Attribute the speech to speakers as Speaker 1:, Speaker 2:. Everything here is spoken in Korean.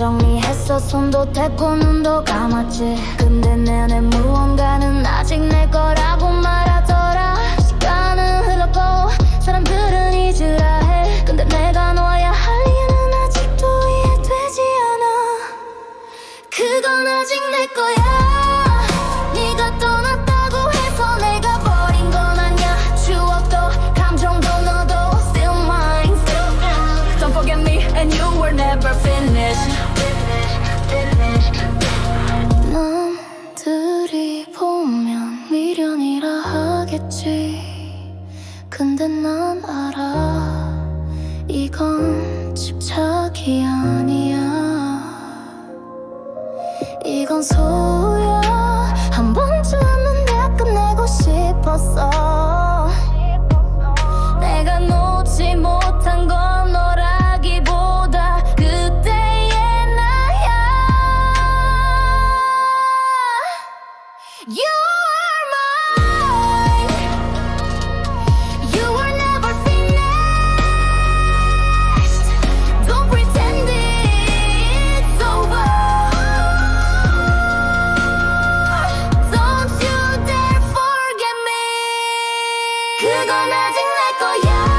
Speaker 1: 정리했어. 손도 댔고 눈도 감았지. 근데 내내 무언가는 아직 내 거라고만 보면 미련이라 하겠지. 근데 난 알아. 이건 집착이 아니야. 이건 소야. 한 번쯤은 내 끝내고 싶었어. 그건 아직 내 거야.